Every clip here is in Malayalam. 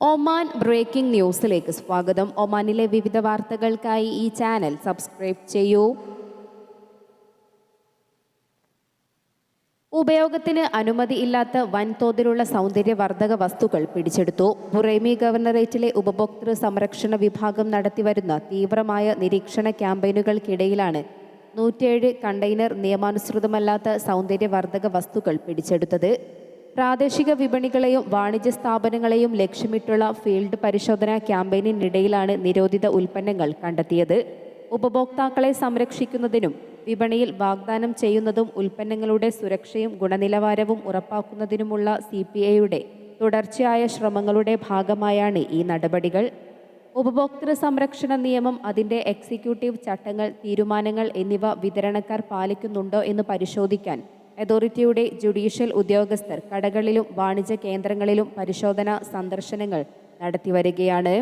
ഒമാൻ ബ്രേക്കിംഗ് ന്യൂസിലേക്ക് സ്വാഗതം. ഒമാനിലെ വിവിധ വാർത്തകൾക്കായി ഈ ചാനൽ സബ്സ്ക്രൈബ് ചെയ്യൂ. ഉപയോഗത്തിന് അനുമതി ഇല്ലാത്ത വൻതോതിലുള്ള സൗന്ദര്യവർദ്ധക വസ്തുക്കൾ പിടിച്ചെടുത്തു. ബുറൈമി ഗവർണറേറ്റിലെ ഉപഭോക്തൃ സംരക്ഷണ വിഭാഗം നടത്തിവരുന്ന തീവ്രമായ നിരീക്ഷണ ക്യാമ്പയിനുകൾക്കിടയിലാണ് നൂറ്റേഴ് കണ്ടെയ്നർ നിയമാനുസൃതമല്ലാത്ത സൗന്ദര്യവർദ്ധക വസ്തുക്കൾ പിടിച്ചെടുത്തത്. പ്രാദേശിക വിപണികളെയും വാണിജ്യ സ്ഥാപനങ്ങളെയും ലക്ഷ്യമിട്ടുള്ള ഫീൽഡ് പരിശോധനാ ക്യാമ്പയിനിനിടയിലാണ് നിരോധിത ഉൽപ്പന്നങ്ങൾ കണ്ടെത്തിയത്. ഉപഭോക്താക്കളെ സംരക്ഷിക്കുന്നതിനും വിപണിയിൽ വാഗ്ദാനം ചെയ്യുന്നതും ഉൽപ്പന്നങ്ങളുടെ സുരക്ഷയും ഗുണനിലവാരവും ഉറപ്പാക്കുന്നതിനുമുള്ള സി പി ഐയുടെ തുടർച്ചയായ ശ്രമങ്ങളുടെ ഭാഗമായാണ് ഈ നടപടികൾ. ഉപഭോക്തൃ സംരക്ഷണ നിയമം അതിന്റെ എക്സിക്യൂട്ടീവ് ചട്ടങ്ങൾ തീരുമാനങ്ങൾ എന്നിവ വിതരണക്കാർ പാലിക്കുന്നുണ്ടോ എന്ന് പരിശോധിക്കാൻ അതോറിറ്റിയുടെ ജുഡീഷ്യൽ ഉദ്യോഗസ്ഥർ കടകളിലും വാണിജ്യ കേന്ദ്രങ്ങളിലും പരിശോധന സന്ദർശനങ്ങൾ നടത്തി വരികയാണ്.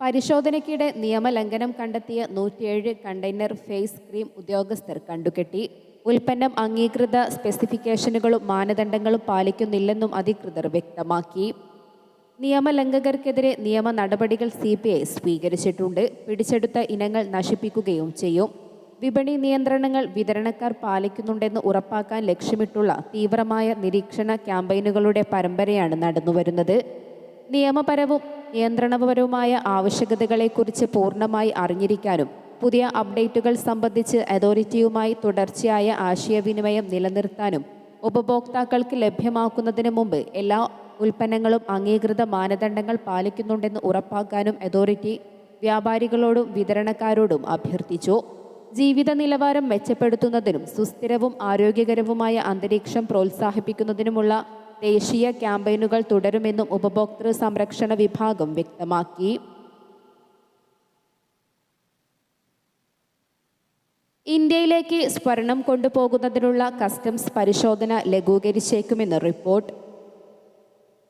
പരിശോധനയ്ക്കിടെ നിയമലംഘനം കണ്ടെത്തിയ നൂറ്റിയേഴ് കണ്ടെയ്നർ ഫേസ് ക്രീം ഉദ്യോഗസ്ഥർ കണ്ടുകെട്ടി. ഉൽപ്പന്നം അംഗീകൃത സ്പെസിഫിക്കേഷനുകളും മാനദണ്ഡങ്ങളും പാലിക്കുന്നില്ലെന്നും അധികൃതർ വ്യക്തമാക്കി. നിയമലംഘകർക്കെതിരെ നിയമ നടപടികൾ സി സ്വീകരിച്ചിട്ടുണ്ട്. പിടിച്ചെടുത്ത ഇനങ്ങൾ നശിപ്പിക്കുകയും ചെയ്യും. വിപണി നിയന്ത്രണങ്ങൾ വിതരണക്കാർ പാലിക്കുന്നുണ്ടെന്ന് ഉറപ്പാക്കാൻ ലക്ഷ്യമിട്ടുള്ള തീവ്രമായ നിരീക്ഷണ ക്യാമ്പയിനുകളുടെ പരമ്പരയാണ് നടന്നുവരുന്നത്. നിയമപരവും നിയന്ത്രണപരവുമായ ആവശ്യകതകളെക്കുറിച്ച് പൂർണമായി അറിഞ്ഞിരിക്കാനും പുതിയ അപ്ഡേറ്റുകൾ സംബന്ധിച്ച് അതോറിറ്റിയുമായി തുടർച്ചയായ ആശയവിനിമയം നിലനിർത്താനും ഉപഭോക്താക്കൾക്ക് ലഭ്യമാക്കുന്നതിന് മുമ്പ് എല്ലാ ഉൽപ്പന്നങ്ങളും അംഗീകൃത മാനദണ്ഡങ്ങൾ പാലിക്കുന്നുണ്ടെന്ന് ഉറപ്പാക്കാനും അതോറിറ്റി വ്യാപാരികളോടും വിതരണക്കാരോടും അഭ്യർത്ഥിച്ചു. ജീവിത നിലവാരം മെച്ചപ്പെടുത്തുന്നതിനും സുസ്ഥിരവും ആരോഗ്യകരവുമായ അന്തരീക്ഷം പ്രോത്സാഹിപ്പിക്കുന്നതിനുമുള്ള ദേശീയ ക്യാമ്പയിനുകൾ തുടരുമെന്നും ഉപഭോക്തൃ സംരക്ഷണ വിഭാഗം വ്യക്തമാക്കി. ഇന്ത്യയിലേക്ക് സ്വർണം കൊണ്ടുപോകുന്നതിനുള്ള കസ്റ്റംസ് പരിശോധന ലഘൂകരിച്ചേക്കുമെന്ന് റിപ്പോർട്ട്.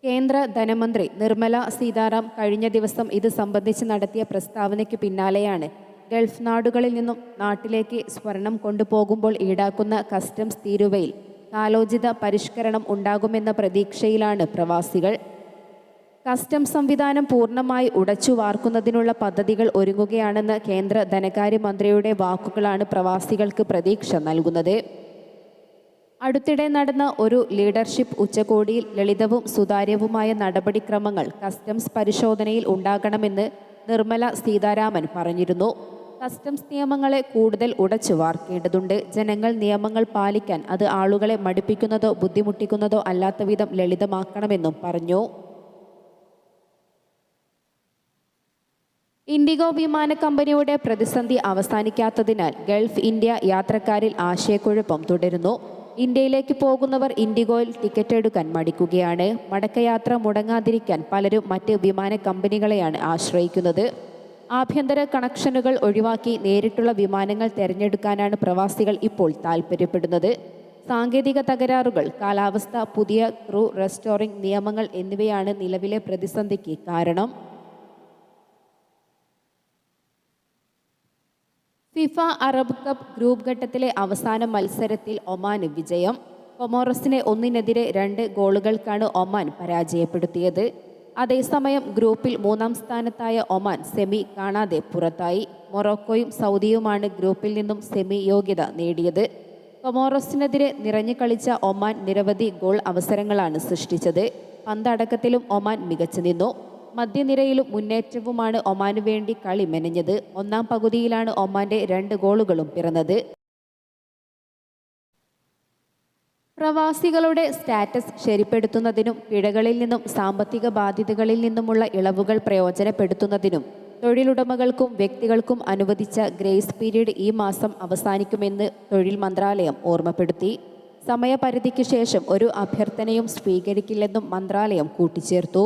കേന്ദ്ര ധനമന്ത്രി നിർമ്മല സീതാറാം കഴിഞ്ഞ ദിവസം ഇത് സംബന്ധിച്ച് നടത്തിയ പ്രസ്താവനയ്ക്ക് പിന്നാലെയാണ് ഗൾഫ് നാടുകളിൽ നിന്നും നാട്ടിലേക്ക് സ്വർണം കൊണ്ടുപോകുമ്പോൾ ഈടാക്കുന്ന കസ്റ്റംസ് തീരുവയിൽ കാലോചിത പരിഷ്കരണം ഉണ്ടാകുമെന്ന പ്രതീക്ഷയിലാണ് പ്രവാസികൾ. കസ്റ്റംസ് സംവിധാനം പൂർണമായി ഉടച്ചു വാർക്കുന്നതിനുള്ള പദ്ധതികൾ ഒരുങ്ങുകയാണെന്ന് കേന്ദ്ര ധനകാര്യമന്ത്രിയുടെ വാക്കുകളാണ് പ്രവാസികൾക്ക് പ്രതീക്ഷ നൽകുന്നത്. അടുത്തിടെ നടന്ന ഒരു ലീഡർഷിപ്പ് ഉച്ചകോടിയിൽ ലളിതവും സുതാര്യവുമായ നടപടിക്രമങ്ങൾ കസ്റ്റംസ് പരിശോധനയിൽ ഉണ്ടാകണമെന്ന് നിർമ്മല സീതാരാമൻ പറഞ്ഞിരുന്നു. കസ്റ്റംസ് നിയമങ്ങളെ കൂടുതൽ ഉടച്ചു വാർക്കേണ്ടതുണ്ട്. ജനങ്ങൾ നിയമങ്ങൾ പാലിക്കാൻ അത് ആളുകളെ മടുപ്പിക്കുന്നതോ ബുദ്ധിമുട്ടിക്കുന്നതോ അല്ലാത്ത വിധം ലളിതമാക്കണമെന്നും പറഞ്ഞു. ഇൻഡിഗോ വിമാന കമ്പനിയുടെ പ്രതിസന്ധി അവസാനിക്കാത്തതിനാൽ ഗൾഫ് ഇന്ത്യ യാത്രക്കാരിൽ ആശയക്കുഴപ്പം തുടരുന്നു. ഇന്ത്യയിലേക്ക് പോകുന്നവർ ഇൻഡിഗോയിൽ ടിക്കറ്റ് എടുക്കാൻ മടിക്കുകയാണ്. മടക്കയാത്ര മുടങ്ങാതിരിക്കാൻ പലരും മറ്റ് വിമാന കമ്പനികളെയാണ് ആശ്രയിക്കുന്നത്. ആഭ്യന്തര കണക്ഷനുകൾ ഒഴിവാക്കി നേരിട്ടുള്ള വിമാനങ്ങൾ തിരഞ്ഞെടുക്കാനാണ് പ്രവാസികൾ ഇപ്പോൾ താൽപ്പര്യപ്പെടുന്നത് സാങ്കേതിക തകരാറുകൾ കാലാവസ്ഥ പുതിയ ക്രൂ റെസ്റ്റോറിംഗ് നിയമങ്ങൾ എന്നിവയാണ് നിലവിലെ പ്രതിസന്ധിക്ക് കാരണം. ഫിഫ അറബ് കപ്പ് ഗ്രൂപ്പ് ഘട്ടത്തിലെ അവസാന മത്സരത്തിൽ ഒമാന് വിജയം. കൊമോറസിനെ ഒന്നിനെതിരെ രണ്ട് ഗോളുകൾക്കാണ് ഒമാൻ പരാജയപ്പെടുത്തിയത്. അതേസമയം ഗ്രൂപ്പിൽ മൂന്നാം സ്ഥാനത്തായ ഒമാൻ സെമി കാണാതെ പുറത്തായി. മൊറോക്കോയും സൗദിയുമാണ് ഗ്രൂപ്പിൽ നിന്നും സെമി യോഗ്യത നേടിയത്. കൊമോറസിനെതിരെ നിറഞ്ഞു കളിച്ച ഒമാൻ നിരവധി ഗോൾ അവസരങ്ങളാണ് സൃഷ്ടിച്ചത്. പന്തടക്കത്തിലും ഒമാൻ മികച്ചു നിന്നു. മധ്യനിരയിലും മുന്നേറ്റവുമാണ് ഒമാനു വേണ്ടി കളി മെനഞ്ഞത്. ഒന്നാം പകുതിയിലാണ് ഒമാന്റെ രണ്ട് ഗോളുകളും പിറന്നത്. പ്രവാസികളുടെ സ്റ്റാറ്റസ് ശരിപ്പെടുത്തുന്നതിനും പിഴകളിൽ നിന്നും സാമ്പത്തിക ബാധ്യതകളിൽ നിന്നുമുള്ള ഇളവുകൾ പ്രയോജനപ്പെടുത്തുന്നതിനും തൊഴിലുടമകൾക്കും വ്യക്തികൾക്കും അനുവദിച്ച ഗ്രേസ് പീരീഡ് ഈ മാസം അവസാനിക്കുമെന്ന് തൊഴിൽ മന്ത്രാലയം ഓർമ്മപ്പെടുത്തി. സമയപരിധിക്ക് ശേഷം ഒരു അഭ്യർത്ഥനയും സ്വീകരിക്കില്ലെന്നും മന്ത്രാലയം കൂട്ടിച്ചേർത്തു.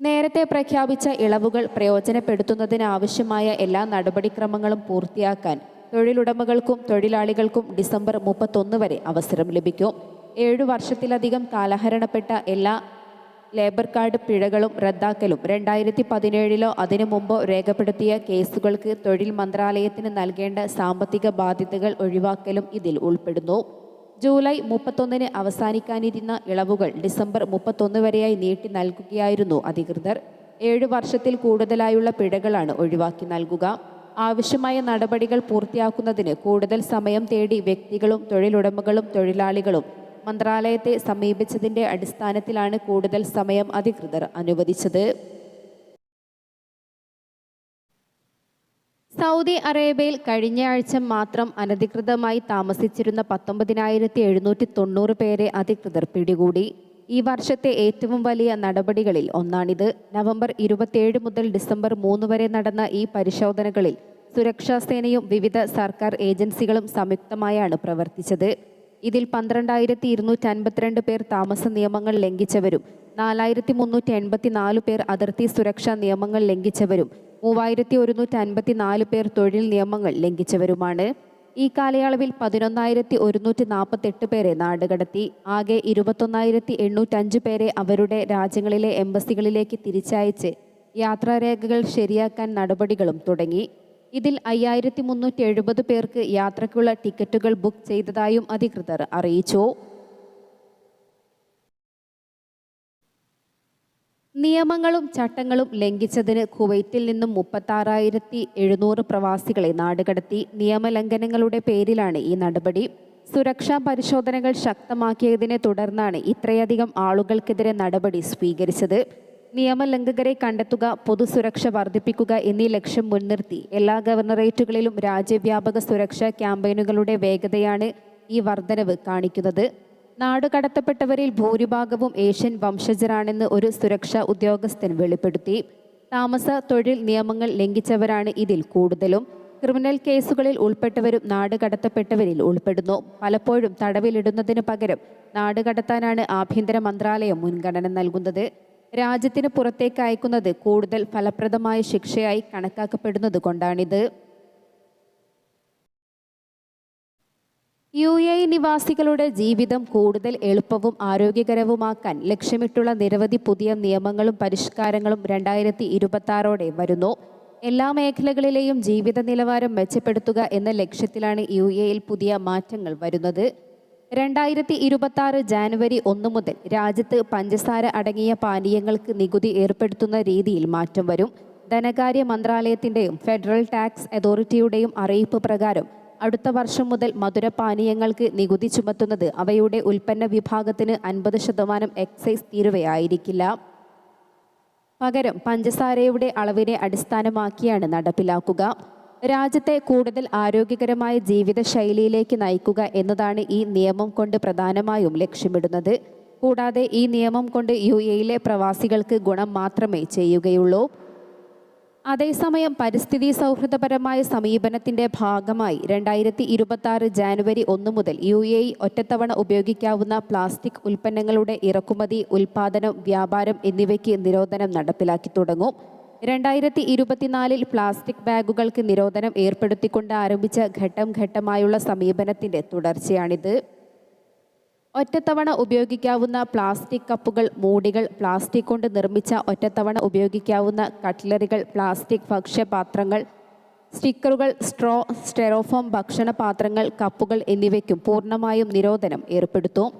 നേരത്തെ പ്രഖ്യാപിച്ച ഇളവുകൾ പ്രയോജനപ്പെടുത്തുന്നതിനാവശ്യമായ എല്ലാ നടപടിക്രമങ്ങളും പൂർത്തിയാക്കാൻ തൊഴിലുടമകൾക്കും തൊഴിലാളികൾക്കും ഡിസംബർ മുപ്പത്തൊന്ന് വരെ അവസരം ലഭിക്കും. ഏഴു വർഷത്തിലധികം കാലഹരണപ്പെട്ട എല്ലാ ലേബർ കാർഡ് പിഴകളും റദ്ദാക്കലും രണ്ടായിരത്തി പതിനേഴിലോ അതിനു മുമ്പോ രേഖപ്പെടുത്തിയ കേസുകൾക്ക് തൊഴിൽ മന്ത്രാലയത്തിന് നൽകേണ്ട സാമ്പത്തിക ബാധ്യതകൾ ഒഴിവാക്കലും ഇതിൽ ഉൾപ്പെടുന്നു. ജൂലൈ മുപ്പത്തൊന്നിന് അവസാനിക്കാനിരുന്ന ഇളവുകൾ ഡിസംബർ മുപ്പത്തൊന്ന് വരെയായി നീട്ടി നൽകുകയായിരുന്നു അധികൃതർ. ഏഴു വർഷത്തിൽ കൂടുതലായുള്ള പിഴകളാണ് ഒഴിവാക്കി നൽകുക. ആവശ്യമായ നടപടികൾ പൂർത്തിയാക്കുന്നതിന് കൂടുതൽ സമയം തേടി വ്യക്തികളും തൊഴിലുടമകളും തൊഴിലാളികളും മന്ത്രാലയത്തെ സമീപിച്ചതിന്റെ അടിസ്ഥാനത്തിലാണ് കൂടുതൽ സമയം അധികൃതർ അനുവദിച്ചത്. സൗദി അറേബ്യയിൽ കഴിഞ്ഞയാഴ്ച മാത്രം അനധികൃതമായി താമസിച്ചിരുന്ന പത്തൊമ്പതിനായിരത്തി എഴുന്നൂറ്റി തൊണ്ണൂറ് പേരെ അധികൃതർ പിടികൂടി. ഈ വർഷത്തെ ഏറ്റവും വലിയ നടപടികളിൽ ഒന്നാണിത്. നവംബർ ഇരുപത്തിയേഴ് മുതൽ ഡിസംബർ മൂന്ന് വരെ നടന്ന ഈ പരിശോധനകളിൽ സുരക്ഷാ സേനയും വിവിധ സർക്കാർ ഏജൻസികളും സംയുക്തമായാണ് പ്രവർത്തിച്ചത്. ഇതിൽ പന്ത്രണ്ടായിരത്തി ഇരുന്നൂറ്റി അൻപത്തിരണ്ട് പേർ താമസ നിയമങ്ങൾ ലംഘിച്ചവരും നാലായിരത്തി മുന്നൂറ്റി എൺപത്തി നാല് പേർ അതിർത്തി സുരക്ഷാ നിയമങ്ങൾ ലംഘിച്ചവരും മൂവായിരത്തി ഒരുന്നൂറ്റി അൻപത്തി നാല് പേർ തൊഴിൽ നിയമങ്ങൾ ലംഘിച്ചവരുമാണ്. ഈ കാലയളവിൽ പതിനൊന്നായിരത്തി ഒരുന്നൂറ്റി നാൽപ്പത്തെട്ട് പേരെ നാടുകടത്തി. ആകെ ഇരുപത്തൊന്നായിരത്തി എണ്ണൂറ്റഞ്ച് പേരെ അവരുടെ രാജ്യങ്ങളിലെ എംബസികളിലേക്ക് തിരിച്ചയച്ച് യാത്രാരേഖകൾ ശരിയാക്കാൻ നടപടികളും തുടങ്ങി. ഇതിൽ അയ്യായിരത്തി മുന്നൂറ്റി എഴുപത് പേർക്ക് യാത്രയ്ക്കുള്ള ടിക്കറ്റുകൾ ബുക്ക് ചെയ്തതായും അധികൃതർ അറിയിച്ചു. നിയമങ്ങളും ചട്ടങ്ങളും ലംഘിച്ചതിന് കുവൈറ്റിൽ നിന്നും മുപ്പത്താറായിരത്തി എഴുന്നൂറ് പ്രവാസികളെ നാടുകടത്തി നിയമലംഘനങ്ങളുടെ പേരിലാണ് ഈ നടപടി. സുരക്ഷാ പരിശോധനകൾ ശക്തമാക്കിയതിനെ തുടർന്നാണ് ഇത്രയധികം ആളുകൾക്കെതിരെ നടപടി സ്വീകരിച്ചത്. നിയമലംഘകരെ കണ്ടെത്തുക പൊതുസുരക്ഷ വർദ്ധിപ്പിക്കുക എന്നീ ലക്ഷ്യം മുൻനിർത്തി എല്ലാ ഗവർണറേറ്റുകളിലും രാജ്യവ്യാപക സുരക്ഷാ ക്യാമ്പയിനുകളുടെ വേഗതയാണ് ഈ വർധനവ് കാണിക്കുന്നത്. നാടുകടത്തപ്പെട്ടവരിൽ ഭൂരിഭാഗവും ഏഷ്യൻ വംശജരാണെന്ന് ഒരു സുരക്ഷാ ഉദ്യോഗസ്ഥൻ വെളിപ്പെടുത്തി. താമസ തൊഴിൽ നിയമങ്ങൾ ലംഘിച്ചവരാണ് ഇതിൽ കൂടുതലും. ക്രിമിനൽ കേസുകളിൽ ഉൾപ്പെട്ടവരും നാട് കടത്തപ്പെട്ടവരിൽ ഉൾപ്പെടുന്നു. പലപ്പോഴും തടവിലിടുന്നതിന് പകരം നാടുകടത്താനാണ് ആഭ്യന്തര മന്ത്രാലയം മുൻഗണന നൽകുന്നത്. രാജ്യത്തിന് പുറത്തേക്ക് അയക്കുന്നത് കൂടുതൽ ഫലപ്രദമായ ശിക്ഷയായി കണക്കാക്കപ്പെടുന്നത് കൊണ്ടാണിത്. യു എ നിവാസികളുടെ ജീവിതം കൂടുതൽ എളുപ്പവും ആരോഗ്യകരവുമാക്കാൻ ലക്ഷ്യമിട്ടുള്ള നിരവധി പുതിയ നിയമങ്ങളും പരിഷ്കാരങ്ങളും രണ്ടായിരത്തി ഇരുപത്തി വരുന്നു. എല്ലാ മേഖലകളിലെയും ജീവിത നിലവാരം മെച്ചപ്പെടുത്തുക എന്ന ലക്ഷ്യത്തിലാണ് യു എയിൽ പുതിയ മാറ്റങ്ങൾ വരുന്നത്. രണ്ടായിരത്തി ഇരുപത്തി ജാനുവരി ഒന്ന് മുതൽ രാജ്യത്ത് പഞ്ചസാര അടങ്ങിയ പാനീയങ്ങൾക്ക് നികുതി ഏർപ്പെടുത്തുന്ന രീതിയിൽ മാറ്റം വരും. ധനകാര്യ മന്ത്രാലയത്തിന്റെയും ഫെഡറൽ ടാക്സ് അതോറിറ്റിയുടെയും അറിയിപ്പ് പ്രകാരം അടുത്ത വർഷം മുതൽ മധുരപാനീയങ്ങൾക്ക് നികുതി ചുമത്തുന്നത് അവയുടെ ഉൽപ്പന്ന വിഭാഗത്തിന് അൻപത് ശതമാനം എക്സൈസ് തീരുവയായിരിക്കില്ല പകരം പഞ്ചസാരയുടെ അളവിനെ അടിസ്ഥാനമാക്കിയാണ് നടപ്പിലാക്കുക. രാജ്യത്തെ കൂടുതൽ ആരോഗ്യകരമായ ജീവിതശൈലിയിലേക്ക് നയിക്കുക എന്നതാണ് ഈ നിയമം കൊണ്ട് പ്രധാനമായും ലക്ഷ്യമിടുന്നത്. കൂടാതെ ഈ നിയമം കൊണ്ട് യു എയിലെ പ്രവാസികൾക്ക് ഗുണം മാത്രമേ ചെയ്യുകയുള്ളൂ. അതേസമയം പരിസ്ഥിതി സൗഹൃദപരമായ സമീപനത്തിന്റെ ഭാഗമായി രണ്ടായിരത്തി ഇരുപത്തി ആറ് ജാനുവരി ഒന്ന് മുതൽ യു എ ഒറ്റത്തവണ ഉപയോഗിക്കാവുന്ന പ്ലാസ്റ്റിക് ഉൽപ്പന്നങ്ങളുടെ ഇറക്കുമതി ഉൽപാദനം വ്യാപാരം എന്നിവയ്ക്ക് നിരോധനം നടപ്പിലാക്കി തുടങ്ങും. രണ്ടായിരത്തി ഇരുപത്തിനാലിൽ പ്ലാസ്റ്റിക് ബാഗുകൾക്ക് നിരോധനം ഏർപ്പെടുത്തിക്കൊണ്ട് ആരംഭിച്ച ഘട്ടം ഘട്ടമായുള്ള സമീപനത്തിന്റെ തുടർച്ചയാണിത്. ഒറ്റത്തവണ ഉപയോഗിക്കാവുന്ന പ്ലാസ്റ്റിക് കപ്പുകൾ മൂടികൾ പ്ലാസ്റ്റിക് കൊണ്ട് നിർമ്മിച്ച ഒറ്റത്തവണ ഉപയോഗിക്കാവുന്ന കട്ട്ലറികൾ പ്ലാസ്റ്റിക് ഭക്ഷ്യപാത്രങ്ങൾ സ്റ്റിക്കറുകൾ സ്ട്രോ സ്റ്റെറോഫോം ഭക്ഷണപാത്രങ്ങൾ കപ്പുകൾ എന്നിവയ്ക്കും പൂർണമായും നിരോധനം ഏർപ്പെടുത്തും.